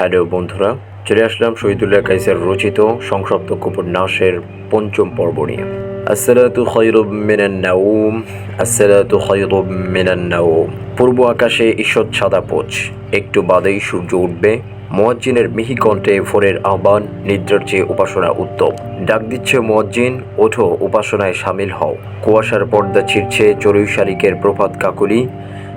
Hello বন্ধুরা, চলে আসলাম শহীদুল্লাহ কাইসের রচিত সংসপ্তক উপন্যাসের পঞ্চম পর্ব নিয়ে। আসসালাতু খৈরুব মিনান নাউম আসসালাতু খৈরুব মিনান নাউম পূর্ব আকাশে ঈষৎ সাদা পোচ একটু বাদেই সূর্য উঠবে। মোয়াজ্জিনের মিহি কণ্ঠে ভোরের আহ্বান, নিদ্রার চেয়ে উপাসনা উত্তম। ডাক দিচ্ছে মোয়াজ্জিন, ওঠো, উপাসনায় সামিল হও। কুয়াশার পর্দা ছিঁড়ছে চড়ুই শালিকের প্রভাত কাকুলি।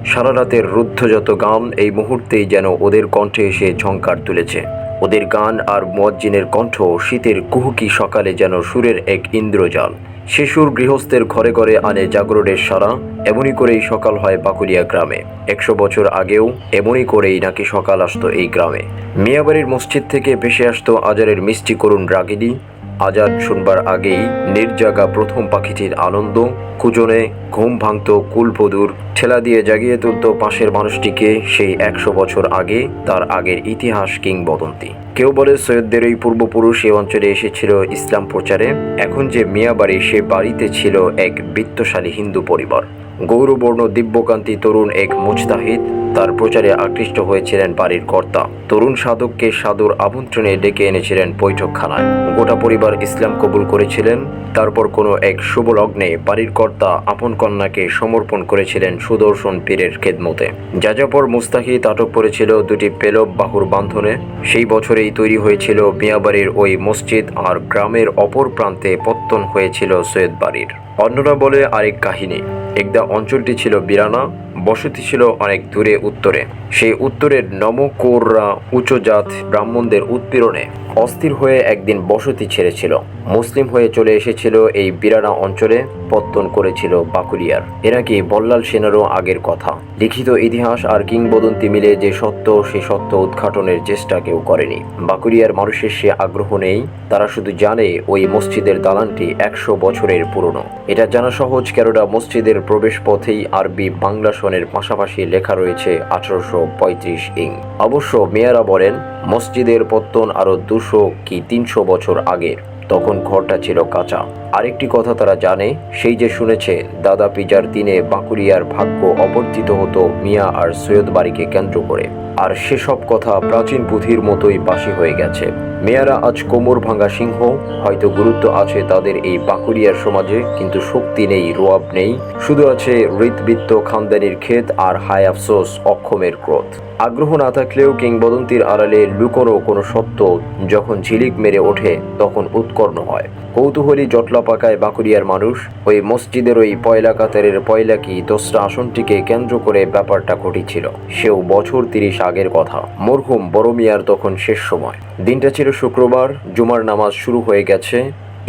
সারা রাতের রুদ্ধযত গান এই মুহূর্তেই যেন ওদের কণ্ঠে এসে ঝঙ্কার তুলেছে। ওদের গান আর মুয়াজ্জিনের কণ্ঠ শীতের কুহুকি সকালে যেন সুরের এক ইন্দ্রজাল। শিশুর গৃহস্থের ঘরে ঘরে আনে জাগরণের সারা, এমনই করেই সকাল হয় বাকুলিয়া গ্রামে। একশো বছর আগেও এমনই করেই নাকি সকাল আসতো এই গ্রামে। মিয়াবাড়ির মসজিদ থেকে ভেসে আসতো আজারের মিষ্টি করুণ রাগিনী আজাদ শুনবার আগেই নির্জাগা প্রথম পাখিটির আনন্দ, কুজনে ঘুম ভাঙত কুলপদুর, ঠেলা দিয়ে জাগিয়ে তুলত পাশের মানুষটিকে সেই একশো বছর আগে তার আগের ইতিহাস কিংবদন্তি। কেউ বলে সৈয়দদের এই পূর্বপুরুষ এই অঞ্চলে এসেছিল ইসলাম প্রচারে, এখন যে মিয়া বাড়ি সে বাড়িতে ছিল এক বিত্তশালী হিন্দু পরিবার। গৌরবর্ণ দিব্যকান্তি তরুণ এক মুজতাহিদ। তার প্রচারে আকৃষ্ট হয়েছিলেন বাড়ির কর্তা। তরুণ সাধককে সাধুর আমন্ত্রণে ডেকে এনেছিলেন বৈঠকখানায়। গোটা পরিবার ইসলাম কবুল করেছিলেন। তারপর কোনো এক শুভ লগ্নে বাড়ির কর্তা আপন কন্যাকে সমর্পণ করেছিলেন সুদর্শন পীরের খেদমতে। যাযাপর মুস্তাহিদ আটক করেছিল দুটি পেলব বাহুর বান্ধনে সেই বছরেই তৈরি হয়েছিল মিয়াবাড়ির ওই মসজিদ আর গ্রামের অপর প্রান্তে পত্তন হয়েছিল সৈয়দ বাড়ির। অন্যরা বলে আরেক কাহিনী। একদা অঞ্চলটি ছিল বিরানা বসতি ছিল অনেক দূরে উত্তরে। সেই উত্তরের নমকোররা উচ্চজাত ব্রাহ্মণদের উৎপীড়নে অস্থির হয়ে একদিন বসতি ছেড়েছিল। মুসলিম হয়ে চলে এসেছিল এই বিরানা অঞ্চলে, পত্তন করেছিল বাকুলিয়ার। এরা কি বল্লাল সেনারও আগের কথা? লিখিত ইতিহাস আর কিংবদন্তি মিলে যে সত্য, সে সত্য উদ্ঘাটনের চেষ্টা কেউ করেনি। বাকুলিয়ার মানুষের সে আগ্রহ নেই, তারা শুধু জানে ওই মসজিদের দালানটি একশো বছরের পুরনো। এটা জানা সহজ কেননা মসজিদের প্রবেশ পথেই আরবি বাংলা সনের পাশাপাশি লেখা রয়েছে আঠারোশো পঁয়ত্রিশ ইং। অবশ্য মেয়ারা বলেন, মসজিদের পত্তন আরও দুশো কি তিনশো বছর আগের তখন ঘরটা ছিল কাঁচা। আরেকটি কথা তারা জানে, সেই যে শুনেছে, দাদা পিজার দিনে বাঁকুড়িয়ার ভাগ্য অবর্তিত হতো মিয়া আর সৈয়দ বাড়িকে কেন্দ্র করে। আর সেসব কথা প্রাচীন পুঁথির মতোই বাসি হয়ে গেছে। মেয়ারা আজ কোমর ভাঙা সিংহ, হয়তো গুরুত্ব আছে তাদের এই বাঁকুড়িয়ার সমাজে, কিন্তু শক্তি নেই, রোয়াব নেই। শুধু আছে হৃদবৃত্ত খানদানির ক্ষেত আর হায় আফসোস, অক্ষমের ক্রোধ। আগ্রহ না থাকলেও কিংবদন্তির আড়ালে লুকোনো কোনো সত্য যখন ঝিলিক মেরে ওঠে, তখন উৎকর্ণ হয়। কৌতূহলী জটলা পাকায় বাঁকুড়িয়ার মানুষ, ওই মসজিদের ওই পয়লা কাতারের পয়লা কি দোসরা আসনটিকে কেন্দ্র করে ব্যাপারটা ঘটেছিল, সেও বছর তিরিশ আগের কথা। মরহুম বড় মিয়ার তখন শেষ সময়। দিনটা ছিল শুক্রবার, জুমার নামাজ শুরু হয়ে গেছে,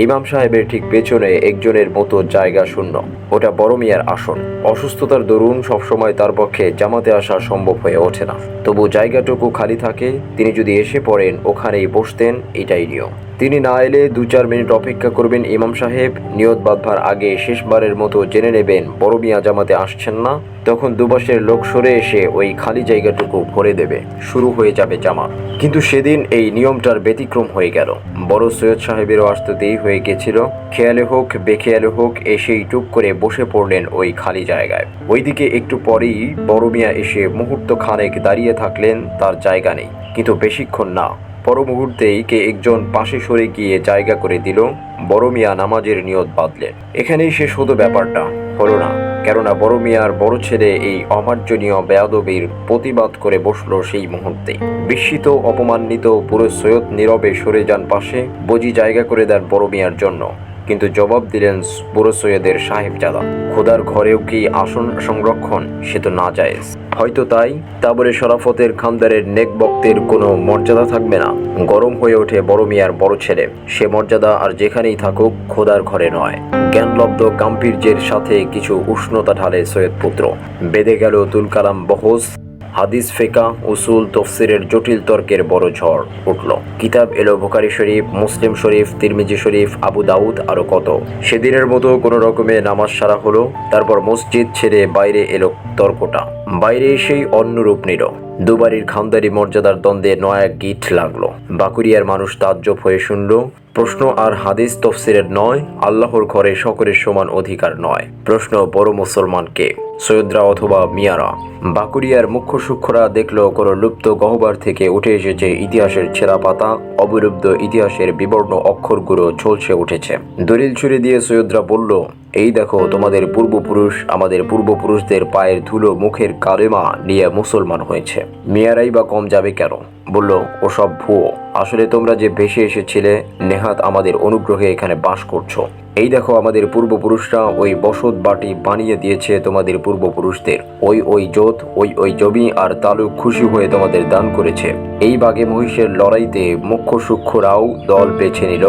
ইমাম সাহেবের ঠিক পেছনে একজনের মতো জায়গা শূন্য, ওটা বড় মিয়ার আসন। অসুস্থতার দরুন সবসময় তার পক্ষে জামাতে আসা সম্ভব হয়ে ওঠে না। তবু জায়গাটুকু খালি থাকে, তিনি যদি এসে পড়েন ওখানেই বসতেন, এটাই নিয়ম। তিনি না এলে দু চার মিনিট অপেক্ষা করবেন ইমাম সাহেব। নিয়ত বাঁধবার আগে শেষবারের মতো জেনে নেবেন, বড় মিয়া জামাতে আসছেন না। তখন দুপাশের লোক সরে এসে ওই খালি জায়গাটুকু ভরে দেবে। শুরু হয়ে যাবে জামা কিন্তু সেদিন এই নিয়মটার ব্যতিক্রম হয়ে গেল। বড় সৈয়দ সাহেবেরও আসতে দেরি হয়ে গেছিল। খেয়ালে হোক, বেখেয়ালে হোক, এসেই টুক করে বসে পড়লেন ওই খালি জায়গায়। ওইদিকে একটু পরেই বড় মিয়া এসে মুহূর্ত খানেক দাঁড়িয়ে থাকলেন, তার জায়গা নেই। কিন্তু বেশিক্ষণ না। পর মুহূর্তেই কে একজন পাশে সরে গিয়ে জায়গা করে দিল, বড় মিয়া নামাজের নিয়ত বাঁধলেন এখানেই শেষ হতো ব্যাপারটা। হলো না। কেননা বড় মিয়ার বড় ছেলে এই অমার্জনীয় বেয়াদবির প্রতিবাদ করে বসল সেই মুহূর্তে। বিস্মিত, অপমানিত, পুরো সৈয়দ নীরবে সরে যান পাশে, বজি জায়গা করে দেন বড় মিয়ার জন্য। কিন্তু জবাব দিলেন বুড়ো সৈয়দের সাহেবজাদা। খোদার ঘরেও কি আসন সংরক্ষণ? সে তো না যায়। হয়তো তাই। তাবরে শরাফতের খানদারের নেক বক্তের কোনো মর্যাদা থাকবে না। গরম হয়ে ওঠে বড় মিয়ার বড় ছেলে। সে মর্যাদা আর যেখানেই থাকুক, খোদার ঘরে নয়। জ্ঞানলব্ধ গাম্ভীর্যের সাথে কিছু উষ্ণতা ঢালে সৈয়দ পুত্র। বেঁধে গেল তুলকালাম বহস। হাদিস ফেকা উসুল, তফসিরের জটিল তর্কের বড় ঝড় উঠল। কিতাব এলো ভোকারি শরীফ, মুসলিম শরীফ, তিরমিজি শরীফ, আবু দাউদ আরও কত। সেদিনের মতো কোনো রকমে নামাজ সারা হলো, তারপর মসজিদ ছেড়ে বাইরে এলো তর্কটা। বাইরে এসেই অন্য রূপ নিল। দুবারির খানদারি মর্যাদার দ্বন্দ্বে নয়া গিট লাগল। বাকুরিয়ার মানুষ তাজ্জব হয়ে শুনল, প্রশ্ন আর হাদিস তফসিরের নয়, আল্লাহর ঘরে সকলের সমান অধিকার নয়। প্রশ্ন, বড় মুসলমানকে সৈয়দরা অথবা মিয়ারা? বাকুরিয়ার মুখ্য সূক্ষ্মরা দেখল কোনো লুপ্ত গহ্বর থেকে উঠে এসেছে ইতিহাসের ছেঁড়া পাতা অবলুপ্ত ইতিহাসের বিবর্ণ অক্ষরগুলো ঝলসে উঠেছে। দলিল ছুড়ে দিয়ে সৈয়দরা বলল এই দেখো, তোমাদের পূর্বপুরুষ, আমাদের পূর্বপুরুষদের পায়ের ধুলো মুখের কালেমা নিয়ে মুসলমান হয়েছে। মেয়ারাই বা কম যাবে কেন? বলল, ওসব ভুয়ো, আসলে তোমরা যে ভেসে এসেছিলে, নেহাত আমাদের অনুগ্রহে এখানে বাস করছ। এই দেখো আমাদের পূর্বপুরুষরা ওই বসত বাটি বানিয়ে দিয়েছে তোমাদের পূর্বপুরুষদের। ওই ওই জোত, ওই ওই জমি আর তালুক খুশি হয়ে তোমাদের দান করেছে। এই বাগে মহিষের লড়াইতে মুখ্য সূক্ষ্মরাও দল বেছে নিল,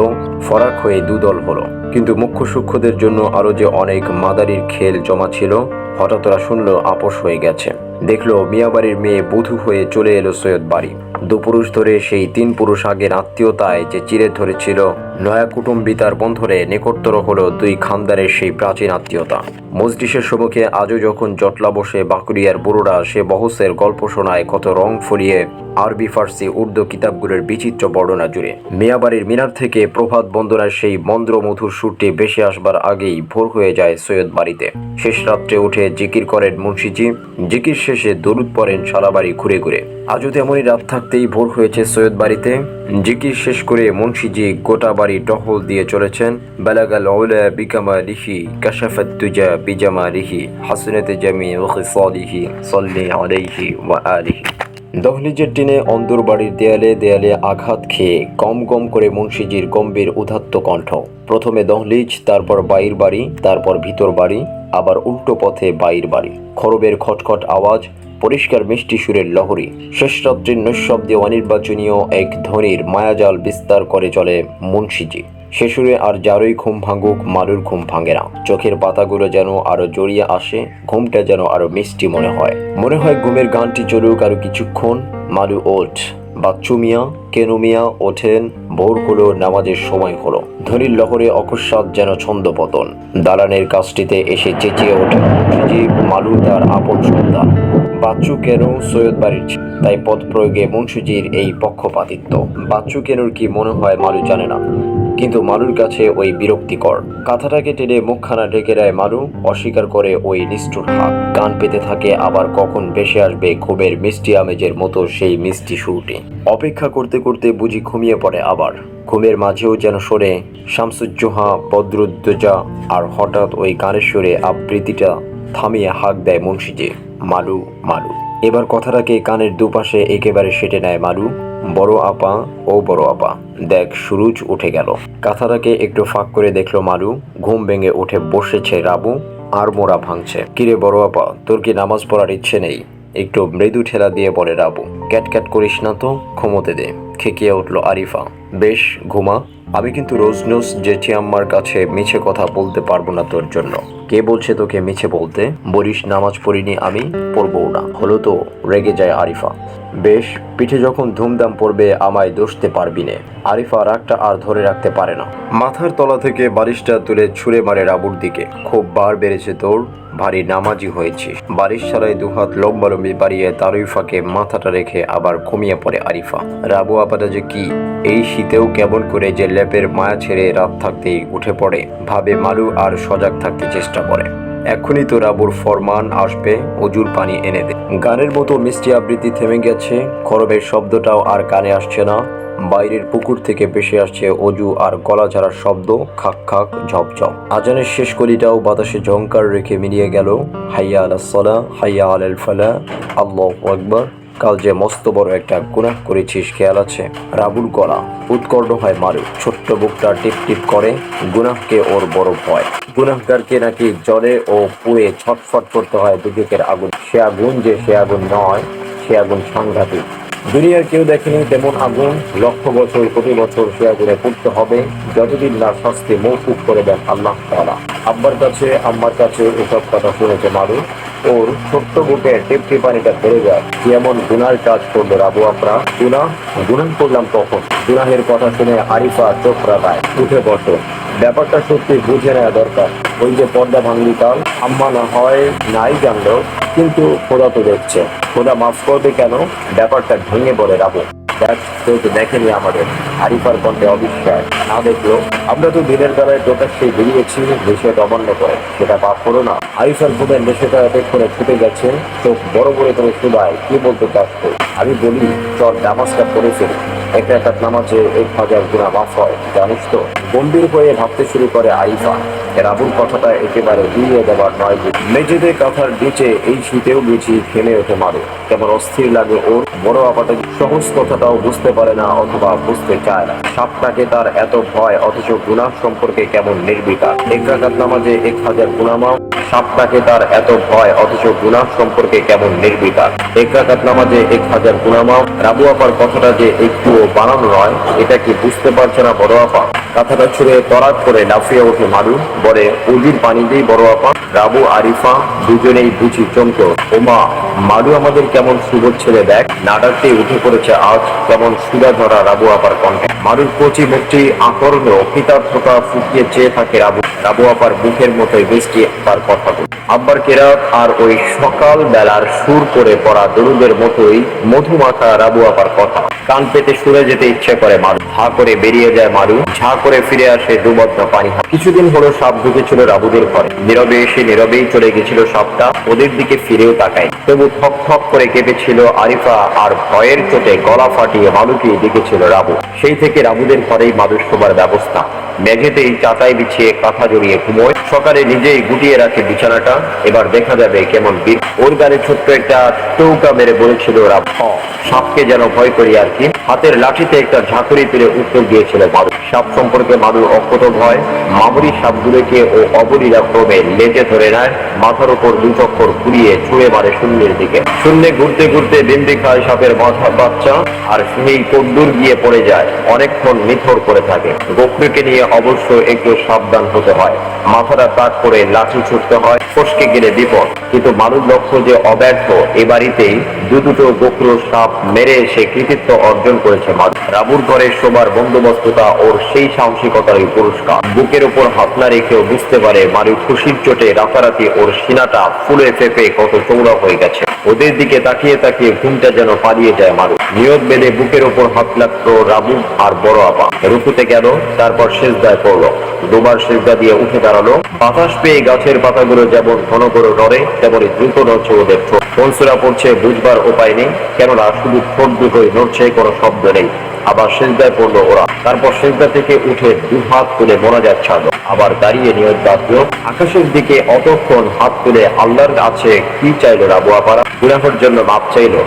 ফরাক হয়ে দুদল হলো। কিন্তু মুখ্য সূক্ষ্মদের জন্য আরও যে অনেক মাদারির খেল জমা ছিল, হঠাৎ ওরা শুনল আপোষ হয়ে গেছে। দেখল মিয়াবাড়ির মেয়ে বধূ হয়ে চলে এলো সৈয়দ বাড়ি। দুপুরুষ ধরে সেই তিন পুরুষ আগের আত্মীয়তায় যে চিরে ধরেছিল নয়া কুটুম্বিতার বন্ধরে নিকটতর হলো দুই খানদারের সেই প্রাচীন আত্মীয়তা। মজলিসের সম্মুখে আজও যখন জটলা বসে বাঁকুড়িয়ার বুড়োরা সে বহসের গল্প শোনায়, কত রং ফরিয়ে আরবি, ফার্সি, উর্দু কিতাবগুলোর বিচিত্র বর্ণনা জুড়ে। মিয়াবাড়ির মিনার থেকে প্রভাত বন্দনার সেই মন্দ্র মধুর সুরটি বেশি আসবার আগেই ভোর হয়ে যায় সৈয়দ বাড়িতে। শেষ রাত্রে উঠে জিকির করেন মুন্সিজি। জিকির শেষে দরুদ পড়েন সারাবাড়ি ঘুরে ঘুরে। আজও তেমনই রাত থাকতেই ভোর হয়েছে সৈয়দ বাড়িতে। জিকির শেষ করে মুন্সিজি গোটা বাড়ি টহল দিয়ে চলেছেন। বেলাগাল ওলা বিকামা লিহি কাশাফাত তুজা বিজামা লিহি হাসনাত জামি ওয়া খিসালিহি, সাল্লি আলাইহি ওয়া আলিহি। দহলিজের টিনে অন্দর বাড়ির দেয়ালে দেয়ালে আঘাত খেয়ে গম গম করে মুন্সিজির গম্ভীর উদাত্ত কণ্ঠ। প্রথমে দহলিজ, তারপর বাইর বাড়ি, তারপর ভিতর বাড়ি, আবার উল্টো পথে বাইর বাড়ি। খরবের খটখট আওয়াজ, পরিষ্কার মিষ্টি সুরের লহরী। শেষ রাত্রির নৈশব্দে অনির্বাচনীয় এক ধ্বনির মায়াজাল বিস্তার করে চলে মুন্সিজি। সুরে আর যারই ঘুম ভাঙুক মালুর ঘুম ভাঙে না। চোখের পাতাগুলো যেন আরও জড়িয়ে আসে, ঘুমটা যেন আরও মিষ্টি মনে হয়। মনে হয় ঘুমের গানটি চলুক আরও কিছুক্ষণ মালু ওঠ। বাচ্চু মিয়া কেনু মিয়া ওঠেন, ভোর হলো নামাজের সময় হলো। ধনির লহরে অকস্মাৎ যেন ছন্দ পতন। দালানের কাজটিতে এসে চেঁচিয়ে ওঠে মুজিব মালু তার আপন সন্তান। বাচ্চু কেন সৈয়দ বাড়ির তাই পদ প্রয়োগে মুন্সুজির এই পক্ষপাতিত্ব। বাচ্চু কেনুর কি মনে হয় মালু জানে না। কিন্তু মালুর কাছে ওই বিরক্তিকর। কাঁথাটাকে টেনে মুখখানা ঢেকে দেয় মালু, অস্বীকার করে ওই নিষ্ঠুর হাত। কান পেতে থাকে আবার কখন ভেসে আসবে ঘুমের মিষ্টি আমেজের মতো সেই মিষ্টি সুরটি। অপেক্ষা করতে করতে বুঝি ঘুমিয়ে পড়ে আবার। ঘুমের মাঝেও যেন সরে শামসুজ্জোহা, বদরুদ্দোজা আর হঠাৎ ওই গানের সুরে আবৃত্তিটা থামিয়ে হাঁক দেয় মুন্সিজি। মালু মালু। এবার কথাটাকে কানের দুপাশে একেবারে সেটে নেয় মালু। বড় আপা ও বড় আপা। দেখ, সুরুজ উঠে গেল। কাঁথাটাকে একটু ফাঁক করে দেখল মারু। ঘুম ভেঙে উঠে বসেছে রাবু আর মোড়া ভাঙছে। কিরে বড় আপা, তোর কি নামাজ পড়ার ইচ্ছে নেই? একটু মৃদু ঠেলা দিয়ে বলে রাবু। ক্যাট ক্যাট করিস না তো, ঘুমোতে দে। খেকিয়ে উঠল আরিফা। বেশ, ঘুমা। আমি কিন্তু রোজ নোজ জেঠি আম্মার কাছে মিছে কথা বলতে পারব না তোর জন্য। কে বলছে তোকে মিছে বলতে? বলিস, নামাজ পড়িনি আমি পড়ব না। হলো তো, রেগে যায় আরিফা। বেশ, পিঠে যখন ধুমধাম পড়বে, আমায় দোষতে পারবি নে। আরিফা রাগটা আর ধরে রাখতে পারে না। মাথার তলা থেকে বালিশটা তুলে ছুঁড়ে মারে রাবুর দিকে। খুব বার বেড়েছে তোর ভারী নামাজি হয়েছিস বালিশ ছাড়াই দুহাত লম্বালম্বি বাড়িয়ে তারই ফাঁকে মাথাটা রেখে আবার ঘুমিয়ে পড়ে আরিফা। রাবু আপাটা যে কি, এই শীতেও কেমন করে যে লেপের মায়া ছেড়ে রাত থাকতেই উঠে পড়ে, ভাবে মালু আর সজাগ থাকতে চেষ্টা করে। এখনই তো রাবুর ফরমান আসবে, অজুর পানি এনে দে। গানের মতো মিষ্টি আবৃত্তি থেমে গেছে, খরবের শব্দটাও আর কানে আসছে না। বাইরের পুকুর থেকে ভেসে আসছে অজু আর গলা ঝাড়ার শব্দ, খাক খাক ঝপঝপ আজানের শেষ কলিটাও বাতাসে ঝঙ্কার রেখে মিলিয়ে গেল। হাইয়া আলা সলা, হাইয়া আল ফালা, আল্লাহ আকবর। কাল যে মস্ত বড় একটা গুনাহ করেছিস, খেয়াল আছে? রাবুর গলা উৎকর্ণ হয় মারু। ছোট্ট বুকটা টিপ টিপ করে, গুনাহকে ওর বড় ভয়। গুনাহগারকে নাকি জলে ও পুয়ে ছটফট করতে হয় দুদিকের আগুন। সে আগুন যে সে আগুন নয়, সে আগুন সাংঘাতিক। দুনিয়ার কেউ দেখেনি তেমন আগুন। লক্ষ বছর, কোটি বছর সে আগুনে পড়তে হবে। যতদিন না শাস্তি মৌকুফ করে দেন আল্লাহ তাআলা। আব্বার কাছে, আম্মার কাছে এসব কথা শুনেছে মারু ওর ছোট্ট বুকে টিপটি পানিটা বেড়ে যায়। কি এমন গুনার কাজ করল রাবু আপরা গুনা গুনাহ করলাম তখন গুনাহের কথা শুনে আরিফা চোখরা রাগায় উঠে বসো। ব্যাপারটা সত্যি বুঝে নেওয়া দরকার। ওই যে পর্দা ভাঙলি কাল, আম্মা না হয় নাই জানলো কিন্তু খোদা তো দেখছে। খোদা মাফ করবে কেন? ব্যাপারটা ভেঙে পড়ে রাবো। দেখ, কেউ তো দেখেনি আমাদের। আরিফার কণ্ঠে অবিশ্বাস। না দেখল আমরা তো দিনের বেলায় প্রকাশ্যে বেরিয়েছি নিষেধ অমান্য করে। সেটা পাপ করো না। আরিফার খোদের নেশাটা এতক্ষণে ছুটে গেছে, চোখ বড় বড় করে শুধায় কি বলতে তুই? আমি বলি, চল নামাজটা পড়ে ফেলি একটা একটা নামাজে এক হাজার গুণা মাফ হয়, জানিস তো? গম্ভীর হয়ে ভাবতে শুরু করে আরিফা। রাবুর কথাটা একেবারে উড়িয়ে দেবার নয় মেঝেতে কাঁথার নিচে এই শীতেও বুঝি থেমে ওঠে মারে। কেমন অস্থির লাগে ওর, বড় আপাটা সহজ কথাটাও বুঝতে পারে না অথবা বুঝতে চায় না। সাপটাকে তার এত ভয়, অথচ গুণা সম্পর্কে কেমন নির্বিকার। এক নামাজে এক হাজার গুণামাও সাপটাকে তার এত ভয়, অথচ গুণা সম্পর্কে কেমন নির্বিকার। এক নামাজে এক হাজার গুণামাও রাবু আপার কথাটা যে একটুও বানানো নয়, এটা কি বুঝতে পারছে না বড় আপা? কথাটা ছুঁড়ে তরাক করে লাফিয়ে ওঠে মারু বলে উজির পানি দিয়ে বড় আপা, রাবু, আরিফা, দুজনেই বুঝি চমকে ওমা মারু আমাদের কেমন সুবোধ ছেলে দেখ নাডারটি উঠে পড়েছে আজ কেমন সুদা ধরা রাবু আপার কণ্ঠে। মারুর কচি মুখটি আকর্ণ কৃতার্থতা ফুটিয়ে চেয়ে থাকে রাবু। রাবু আপার মুখের মতোই বৃষ্টি তার কথাগুলো আব্বার কেরাত আর ওই সকাল বেলার সুর করে পড়া দরুদের মতোই মধুমাখা রাবু আপার কথা। কান পেতে সুরে যেতে ইচ্ছে করে মারু ঝা করে বেরিয়ে যায় মারু ঝা করে ফিরে আসে দুবদ্ধ পানি কিছুদিন হলো সাপ ঢুকেছিল রাবুদের ঘরে। নীরবে এসে নীরবেই চলে গেছিল সাপটা ওদের দিকে ফিরেও তাকায়। তবু থক থক করে কেঁপেছিল আরিফা, আর ভয়ের চোটে গলা ফাটিয়ে মালুকে ডেকেছিল রাবু সেই থেকে রাবুদের ঘরেই মাদুর শোবার ব্যবস্থা। মেঝেতেই চাতাই বিছিয়ে কাঁথা জড়িয়ে ঘুমোয়। সকালে নিজেই গুটিয়ে রাখে বিছানাটা। এবার দেখা যাবে কেমন বীর ওর গালে ছোট্ট একটা টৌকা মেরে বলেছিল রাবু সাপকে যেন ভয় করি আর কি। হাতের লাঠিতে একটা ঝাঁকুরি পেরে উত্তর দিয়েছিল মাদু সাপ সম্পর্কে মাদুর অক্ষত ভয়। মামুরি সাপগুলোকে ও অবলীলা ক্রমে লেজে ধরে নেয়, মাথার উপর দু চক্কর ঘুরিয়ে ছুঁড়ে মারে শূন্যের দিকে। শূন্যে ঘুরতে ঘুরতে বিন্দি খায় সাপের মাথা, বাচ্চা, আর সেই কদ্দুর গিয়ে পড়ে যায়, অনেকক্ষণ নিথর করে থাকে। গোখরুকে নিয়ে অবশ্য একটু সাবধান হতে হয়। মাথাটা তাক করে লাঠি ছুটতে হয়, ফসকে গেলে বিপদ। কিন্তু মানুষ লক্ষ্য যে অব্যর্থ, এ বাড়িতেই দু দুটো গোখরু সাপ মেরে এসে কৃতিত্ব অর্জন করেছে মানুষ রাবুর ঘরে শোবার বন্দোবস্ততা ওর সেই সাহসিকতারই পুরস্কার। বুকের উপর হাত না রেখেও বুঝতে পারে মারু খুশির চোটে রাতারাতি ওর সিনাটা ফুলে ফেপে কত চৌড়া হয়ে গেছে। ওদের দিকে তাকিয়ে তাকিয়ে ঘুমটা যেন পালিয়ে যায় মারু নিয়ত বেঁধে বুকের ওপর হাত লাগতো রাবু আর বড় আপা। রুকুতে গেল, তারপর শেষদায় পড়ল। দুবার শেষদা দিয়ে উঠে দাঁড়াল। বাতাস পেয়ে গাছের পাতাগুলো যেমন ঘন করে নড়ে তেমনই দ্রুত নড়ছে ওদের ঠোঁট। পড়ছে, বুঝবার উপায় নেই। কেননা শুধু ঠোঁট দুটোই নড়ছে, কোনো শব্দ নেই। আবার সেজদায় পড়ল ওরা। তারপর সেজদা থেকে উঠে দু হাত তুলে মোনাজাত ছাড়লো আবার দাঁড়িয়ে নিয়ত বাঁধলো আকাশের দিকে অতক্ষণ হাত তুলে আল্লাহর কাছে কি চাইলো রাবুয়া পাড়া? গুনাফের জন্য মাপ চাইলো।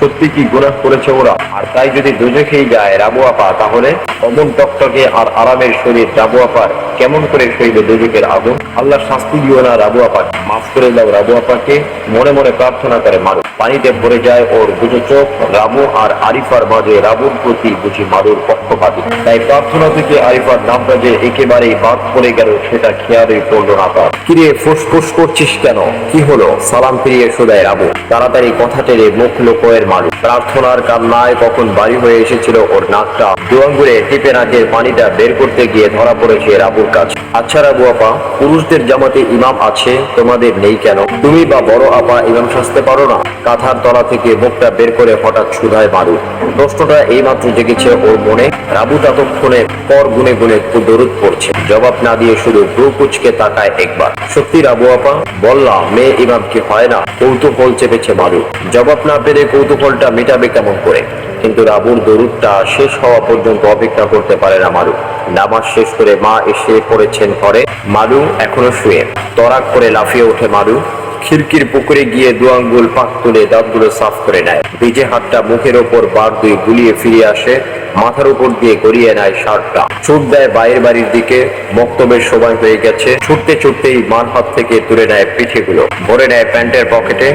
সত্যি কি গুনাহ করেছে ওরা? আর তাই যদি দুজেকেই যায় রাবু আপা তাহলে অমন টকটকে আর আরামের শরীর রাবু আপার কেমন করে সইবে দুজকের আগুন আল্লাহ শাস্তি দিও না রাবু আপাকে মাফ করে দাও রাবু আপাকে মনে মনে প্রার্থনা করে মারু। পানিতে ভরে যায় ওর দুটো চোখ। রাবু আর আরিফার মাঝে রাবুর প্রতি বুঝি মারুর পক্ষপাতী। তাই প্রার্থনা থেকে আরিফার নামটা যে একেবারেই বাদ পড়ে গেল সেটা খেয়ালই পড়ল না তার। কিরে, ফুসফুস করছিস কেন? কি হলো? সালাম ফিরিয়ে শোধায় রাবু। তাড়াতাড়ি কথা টেরে মুখ লোকয়ের মারু প্রার্থনার কান্নায় কখন বাড়ি হয়ে এসেছিল ওর নাকটা। দুয়াঙ্গুরে টিপে নাকের পানিটা বের করতে গিয়ে ধরা পড়েছে রাবুর কাছে। আচ্ছা রাবু আপা, পুরুষদের জামাতে ইমাম আছে, তোমাদের নেই কেন? তুমি বা বড় আপা ইমাম সাজতে পারো না? কাঁথার তলা থেকে মুখটা বের করে হঠাৎ সুধায় মারু প্রশ্নটা এইমাত্র জেগেছে ওর মনে। রাবু ততক্ষণে পর গুনে গুনে দরুদ পড়ছে। জবাব না দিয়ে শুধু ব্রু কুচকে তাকায় একবার। সত্যি রাবু আপা? বললাম, মেয়ে ইমাম কি হয় না? কৌতূহল চেপেছে মারু জবাব না পেরে কৌতূহলটা মেটাবে কেমন করে? কিন্তু রাবুর দরুদটা শেষ হওয়া পর্যন্ত অপেক্ষা করতে পারে না মারু নামাজ শেষ করে মা এসে পড়েছেন ঘরে। মারু এখনও শুয়ে। তরাক করে লাফিয়ে ওঠে মারু খিড়কির পুকুরে গিয়ে দু আঙ্গুল পাক তুলে দাঁতগুলো সাফ করে নেয়। ভিজে হাতটা মুখের ওপর বার দুই গুলিয়ে ফিরে আসে। মাথার উপর দিয়ে গড়িয়ে নেয় শার্টটা ছুট দেয় বাইরের বাড়ির দিকে। বক্তব্যের সময় হয়ে গেছে। ছুটতে ছুটতেই মান হাত থেকে তুলে নেয় পিঠেগুলো। ভরে নেয় প্যান্টের পকেটে।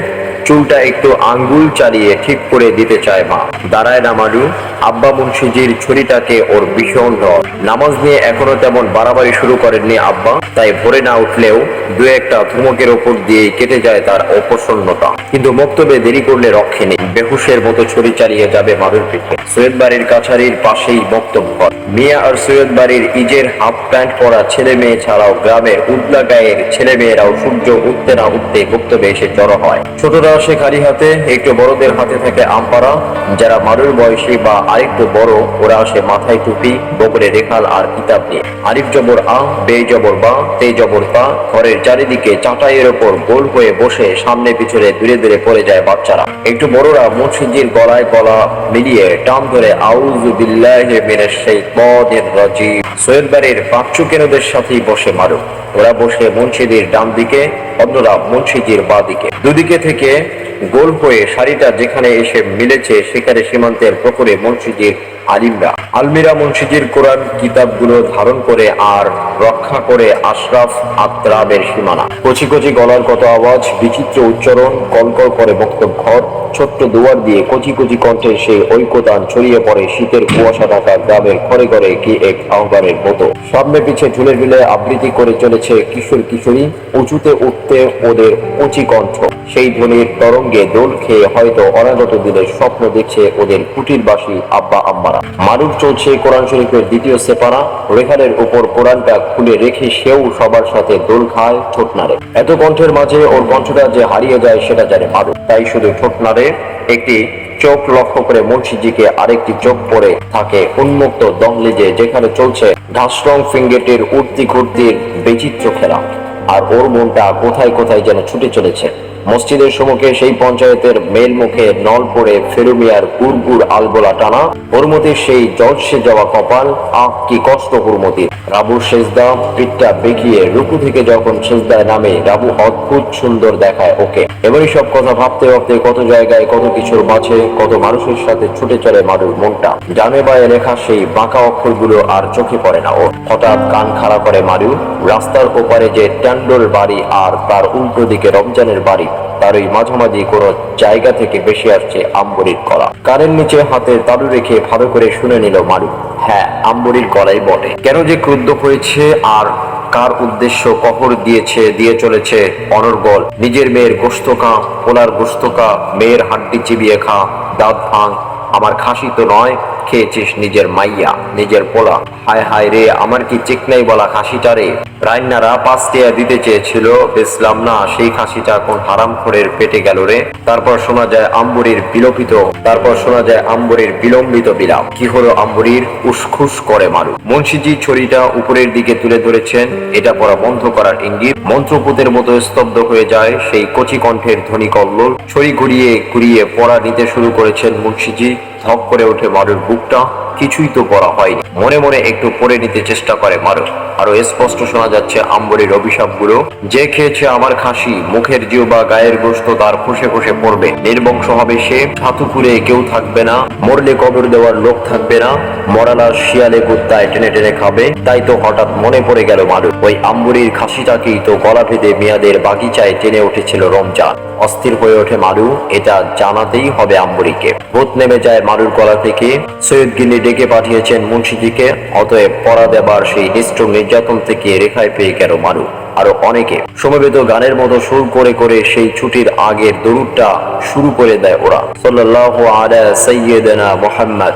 চুলটা একটু আঙ্গুল চালিয়ে ঠিক করে দিতে চায় মা। দাঁড়ায় না মারু, আব্বা মুন্সিজির ছুরিটাকে ওর ভীষণ ডর নামাজ নিয়ে এখনও তেমন বাড়াবাড়ি শুরু করেননি আব্বা, তাই ভোরে না উঠলেও দু একটা ধুমকের ওপর দিয়ে কেটে যায় তার অপ্রসন্নতা। কিন্তু বক্তব্যে দেরি করলে রক্ষে নেই। বেহুশের মতো ছুরি চালিয়ে যাবে মারুর পিঠে। সৈয়দ বাড়ির কাছারির পাশেই বক্তব্য মিয়া আর সৈয়দ বাড়ির ইজের হাফ প্যান্ট পরা ছেলে মেয়ে ছাড়াও গ্রামের উদলা গায়ের ছেলে মেয়েরাও সূর্য উঠতে না উঠতে বক্তব্যে এসে জড়ো হয়। ছোটরা আসে খালি হাতে, একটু বড়দের হাতে থাকে আমপাড়া যারা মারুর বয়সী বা আরেকটু বড়, ওরা আসে মাথায় টুপি বগরে রেখাল আর কিতাব নিয়ে। আরিফ জবর আ বে জবর বা তে জবর তা ঘরের চারিদিকে চাটাইয়ের ওপর গোল হয়ে বসে সামনে পিছনে দূরে দূরে পড়ে যায় বাচ্চারা। একটু বড়রা মুন্সিজির গলায় গলা মিলিয়ে টান ধরে, আউযু বিল্লাহি মিনাশ শাইতানির রাজিম। সৈয়দ বাড়ির বাচ্চু কেনুদের সাথেই বসে মারু। ওরা বসে মুন্সিদির ডান দিকে অন্যরা মুন্সিজির বা দিকে দুদিকে থেকে গোল হয়ে শাড়িটা যেখানে এসে মিলেছে, সেখানে সীমান্তের প্রকুরে মুন্সিজির আলিমরা। আলমিরা মুন্সিজির কোরআন কিতাবগুলো ধারণ করে আর রক্ষা করে আশরাফ আত্রাবের সীমানা। কচি কচি গলার কত আওয়াজ, বিচিত্র উচ্চারণ, কলকল করে বক্তব্য। ঘর ছোট্ট দুয়ার দিয়ে কচি কচি কণ্ঠের সেই ঐক্যতান ছড়িয়ে পড়ে শীতের কুয়াশা ঢাকা গ্রামের ঘরে ঘরে কি এক আহ্বানের মতো। সামনে পিছে ঝুলে ঝুলে আবৃত্তি করে চলেছে কিশোর কিশোরী, উঁচুতে উঠতে ওদের উঁচি কণ্ঠ। সেই ধ্বনির তরঙ্গে দোল খেয়ে হয়তো অনাগত দিনের স্বপ্ন দেখছে ওদের কুটিরবাসী আব্বা আম্মারা। মারুফ চলছে কোরআন শরীফের দ্বিতীয় সেপারা। রেখারের উপর কোরআনটা খুলে রেখে সেও সবার সাথে দোল খায় ঠোঁট নাড়ে এত কণ্ঠের মাঝে ওর কণ্ঠটা যে হারিয়ে যায় সেটা জানে মারুফ তাই শুধু ঠোঁট নাড়ে একটি চোখ লক্ষ্য করে মুন্সিজিকে আরেকটি চোখ পড়ে থাকে উন্মুক্ত দহলিজে যেখানে চলছে ঘাসরং ফিঙ্গেটের উঠতি ঘুরতির বিচিত্র খেলা। আর ওর মনটা কোথায় কোথায় যেন ছুটে চলেছে। মসজিদের সম্মুখে সেই পঞ্চায়েতের মেল মুখে নল পড়ে ফেরুমিয়ার গুড়গুড় আলবোলা টানা। হুরমতির সেই জলসে যাওয়া কপাল, আহ, কি কষ্ট হুরমতির। রাবুর সেজদা, পিঠটা বেঁকিয়ে রুকু থেকে যখন সেজদায় নামে, রাবু অদ্ভুত সুন্দর দেখায় ওকে। এবারই সব কথা ভাবতে ভাবতে কত জায়গায় কত কিছুর মাঝে, কত মানুষের সাথে ছুটে চলে মারুর মনটা। জানে বায়ে লেখা সেই বাঁকা অক্ষরগুলো আর চোখে পড়ে না ও। হঠাৎ কান খাড়া করে মারু রাস্তার ওপারে যে ট্যান্ডোর বাড়ি আর তার উল্টো দিকে রমজানের বাড়ি। তার ওই মাঝামাঝি কোনো জায়গা থেকে বেশি আসছে আম্বরির কলা। কানের নিচে হাতে তালু রেখে ভালো করে শুনে নিল মারু। হ্যাঁ আম্বরির গলাই বটে। কেন যে ক্রুদ্ধ হয়েছে আর কার উদ্দেশ্য কহর দিয়েছে, দিয়ে চলেছে অনর্গল। নিজের মেয়ের গোস্তকা পোলার গোস্তকা মেয়ের হাড্ডি চিবিয়ে খা, দাঁত ভাঙ। আমার খাসি তো নয় খেয়েছিস নিজের মাইয়া, নিজের পোলা। হায় হায় রে, আমার কি চিকনাই বলা খাসিটা রে? রাইনারা পাঁচ টিয়া দিতে চেয়েছিল বেসলাম না, সেই খাসিটা কোন হারাম খোরের পেটে গেল রে? তারপর শোনা যায় আম্বরির বিলোপিত তারপর শোনা যায় আম্বরির বিলম্বিত বিলাপ। কি হলো আম্বরির? উসখুস করে মারু মুন্সিজি ছড়িটা উপরের দিকে তুলে ধরেছেন, এটা পড়া বন্ধ করার ইঙ্গিত। মন্ত্রপুতের মতো স্তব্ধ হয়ে যায় সেই কচি কণ্ঠের ধ্বনি কল্লোল ছড়ি ঘুরিয়ে ঘুরিয়ে পড়া নিতে শুরু করেছেন মুন্সিজি। ধপ করে ওঠে মারুর বুকটা কিছুই তো করা হয়নি। মনে মনে একটু পড়ে নিতে চেষ্টা করে মারু। আরও স্পষ্ট শোনা যাচ্ছে আম্বরের অভিশাপগুলো যে খেয়েছে আমার খাসি, মুখের জিও বা গায়ের গোস্ত তার ফুসে ফুসে পড়বে। নির্বংশ হবে সে ছাতুপুরে কেউ থাকবে না, মরলে কবর দেওয়ার লোক থাকবে না, মরালার শিয়ালে কুত্তায় টেনে টেনে খাবে। তাই তো হঠাৎ মনে পড়ে গেল মারু ওই আম্বুরির খাসিটাকেই তো গলা ভেদে মেয়াদের বাগিচায় টেনে উঠেছিল রমজান। অস্থির হয়ে ওঠে মারু, এটা জানাতেই হবে আম্বরিকে। ভূত নেমে যায় মারুর গলা থেকে। সৈয়দ গিন্নি ডেকে পাঠিয়েছেন মুন্সিজিকে অতএব পড়া দেবার সেই নিষ্ঠুর নির্যাতন থেকে রেখায় পেয়ে গেল মারু। আরও অনেকে সমবেত গানের মতো সুর করে করে সেই ছুটির আগের দরুদটা শুরু করে দেয় ওরা। সাল্লাল্লাহু আলা সাইয়্যিদিনা মুহাম্মদ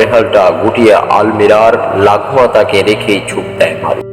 রেহালটা গুটিয়ে আলমিরার লাঘুয়া তাকে রেখেই ছুট দেয় মারু।